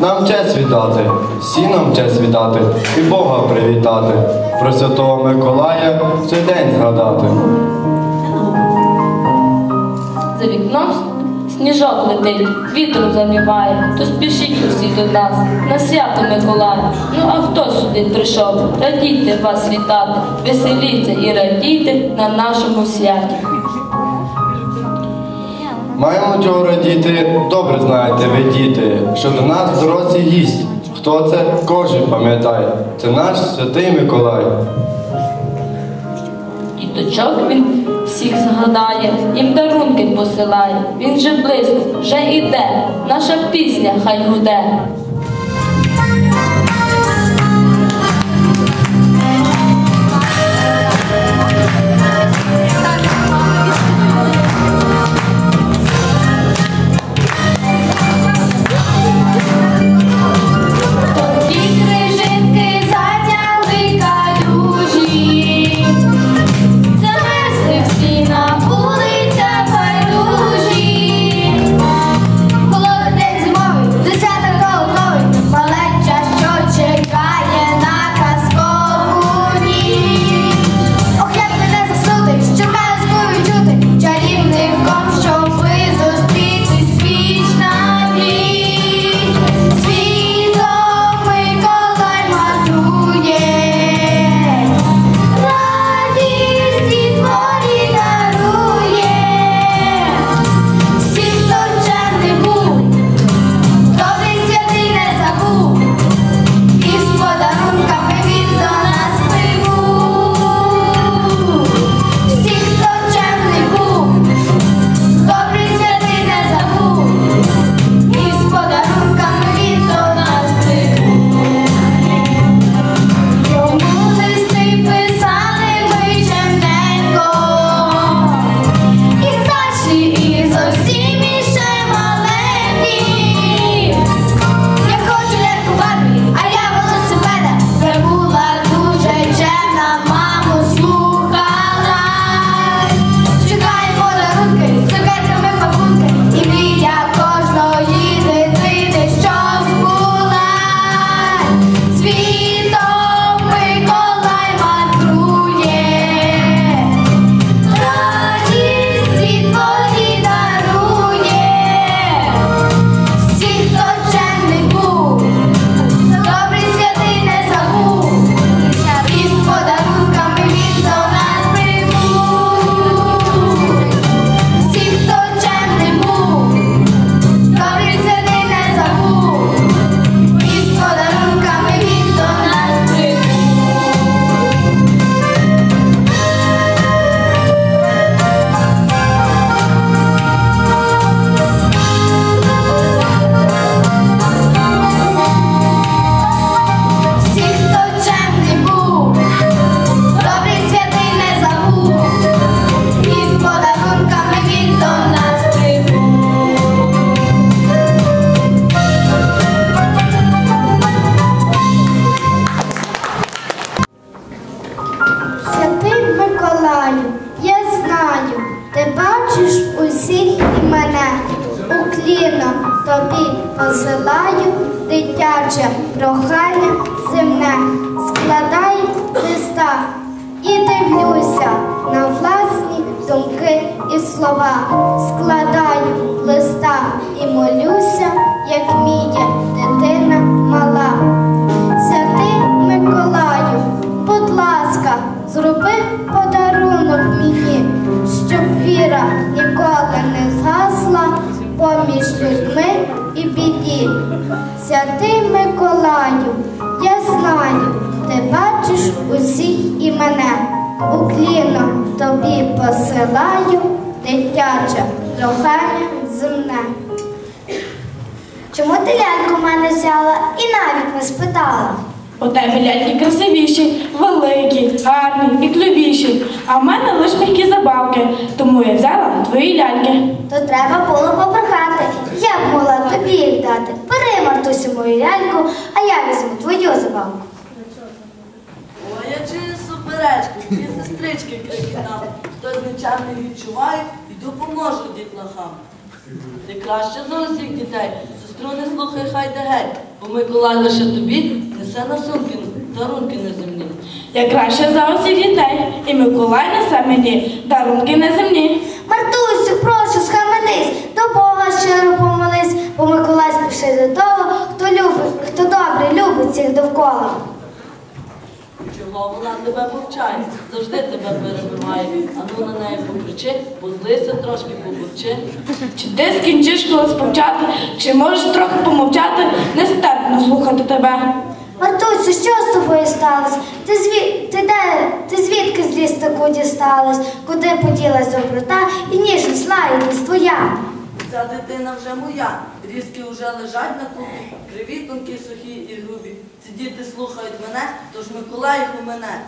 нам честь віддати, всі нам честь віддати і Бога привітати, про святого Миколая цей день згадати. За вікном сніжок летить, вітру заміває, то спішіть усі до нас, на свято Миколая. Ну а хто сюди прийшов? Радійте вас вітати, веселіться і радійте на нашому святі. Маємо чого радіти, добре знаєте ви діти, що до нас дорозі їсть. Хто це? Кожен пам'ятає. Це наш святий Миколай. Діточок він всіх згадає, їм дарунки посилає. Він же близько, вже іде, наша пісня хай гуде. Бачиш усіх і мене. Укліно тобі посилаю дитяче прохання земне. Складай листа і дивлюся на власні думки і слова. Складаю листа і молюся, як вміє дитина мала. Святий Миколаю, будь ласка, зроби подарунок мені, щоб віра ніколи не згасла поміж людьми і біді. Святий Миколаю, я знаю, ти бачиш усіх і мене. Укліно тобі посилаю дитяче прохання земне. Чому ти ляльку в мене взяла і навіть не спитала? У тебе ляльки красивіші, великі, гарні і клювіші. А в мене лиш м'які забавки, тому я взяла твої ляльки. То треба було попрохати. Я б могла тобі їх дати. Бери, Мартусю, мою ляльку, а я візьму твою забавку. Ой, я чую суперечку, дві сестрички крикітали. Хтось нічем не відчуває і допоможу дітлахам. Ти краще за усіх дітей не слухай, хайде геть, бо Миколай лише тобі несе на сумки дарунки на землі. Я краще за усіх дітей, і Миколай несе мені дарунки на землі. Мартусю, прошу, схаменись, до Бога щиро помолись, бо Миколай спіши до того, хто любить, хто добре любить всіх довкола. Вона тебе повчає, завжди тебе перебиває. А ну на неї покричи, позлися трошки, побурчи. Чи ти скінчиш колись повчати, чи можеш трохи помовчати, нестерпно слухати тебе. Мартусю, що з тобою сталося? Ти зві... ти, де... ти звідки зліз таку дісталась? Куди поділась доброта і ніжність, лагідність твоя? Ця дитина вже моя. Різки вже лежать на купі, криві, тонкі, сухі і грубі. Ці діти слухають мене, тож Миколаїв у мене.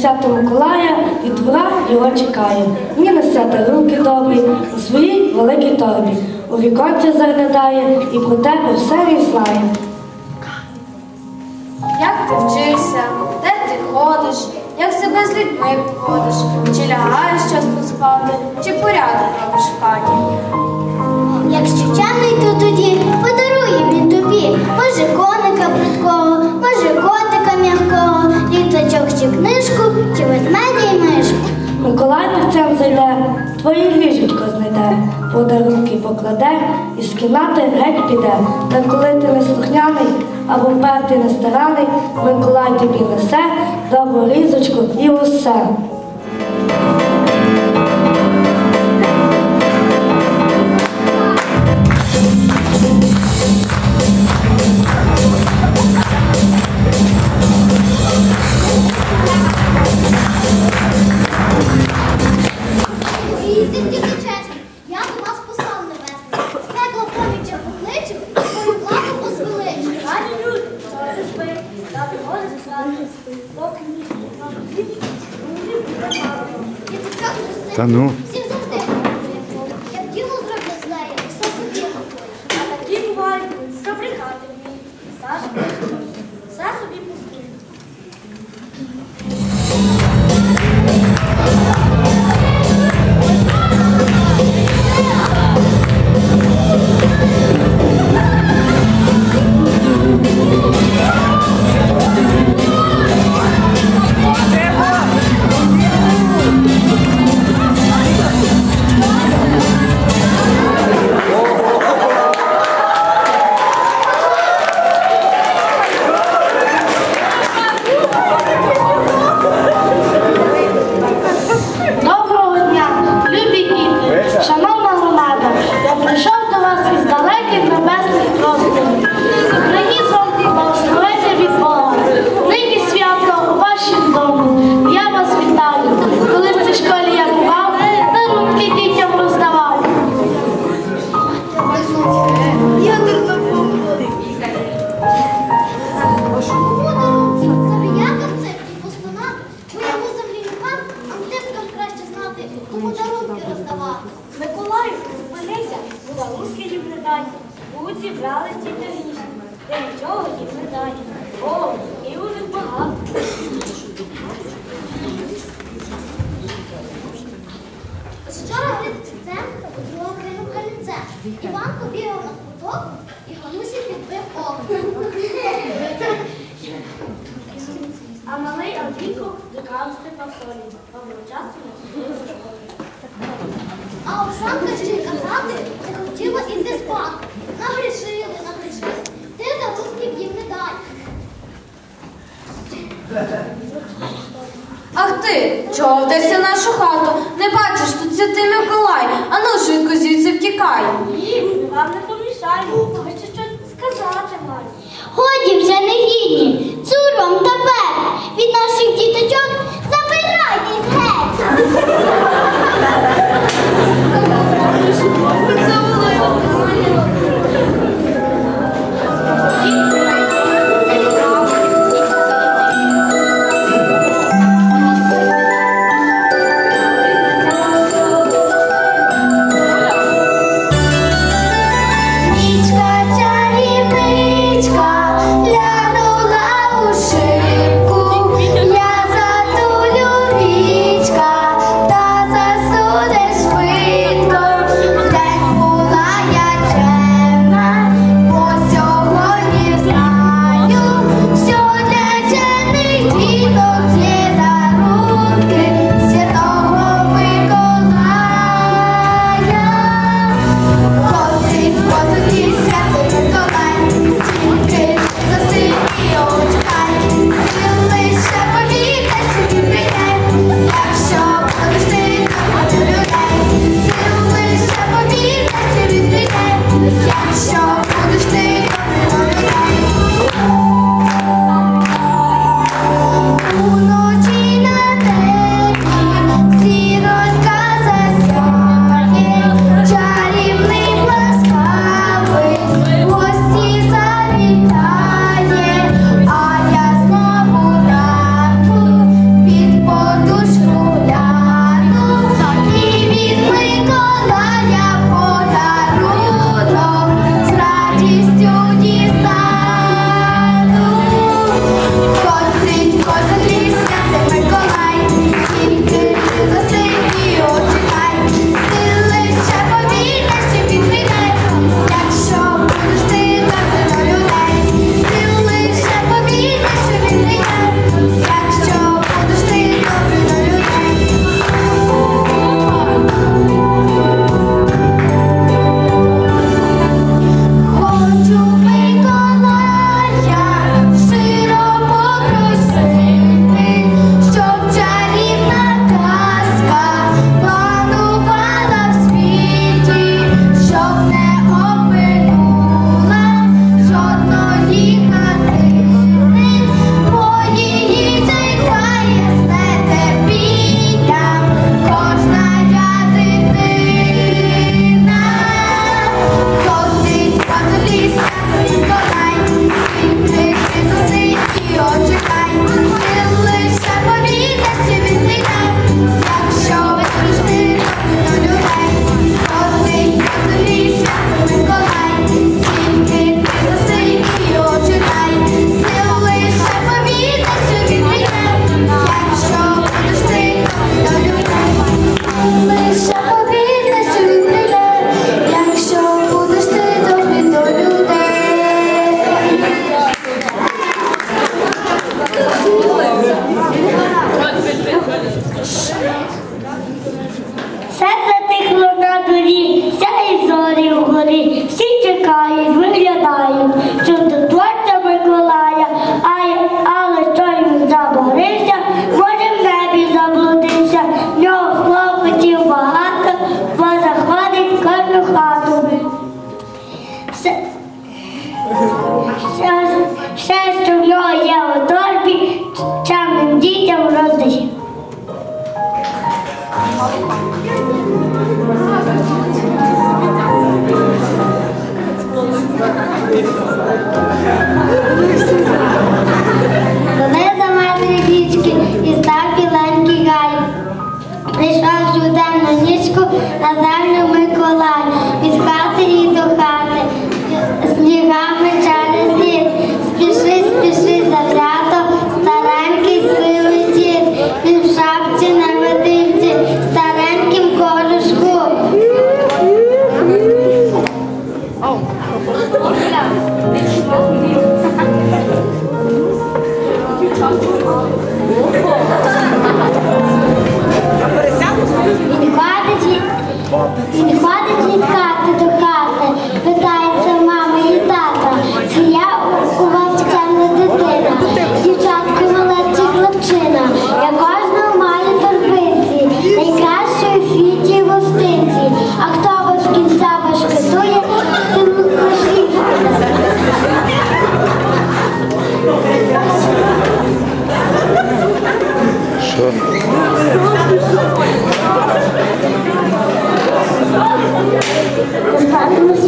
Свято Миколая і двора його чекає. Мені несете руки добрі у своїй великій торбі. У віконця заглядає і про тебе все різнає. Як ти вчишся, де ти ходиш, як себе з людьми поводиш, чи лягаєш часто спати, чи порядок робиш в хаті. Якщо тяний, то тоді подарує він тобі може коника прудкого, може котика м'якого літачок чи книжку, чи ведмедя й мишку. Миколай тихцем зайде, твоє ліжечко знайде, подарунки покладе і з кімнати геть піде. Та коли ти не слухняний або впертий не стараний, Миколай тобі несе добру різочку і усе. Так не Іванко бігав на куток і Ганусі підбив око. А малий Андрійко дикав степа солі. А Оксанка ще й казати не хотіла іти спати. Нагрішили, нагрішили. Ти дарунків їм не дай. Ах ти, чого вдався нашу хату? Не бачиш, тут святий Миколай. Ану швидко звідси втікай. Ні, вам не помішаю. Хочу щось сказати маю. Годі вже не гідні, цуром тепер від наших діточок Коли за матері річки і став біленький гай, прийшов жуденну нічку а землю Миколай. І не хватить літка. The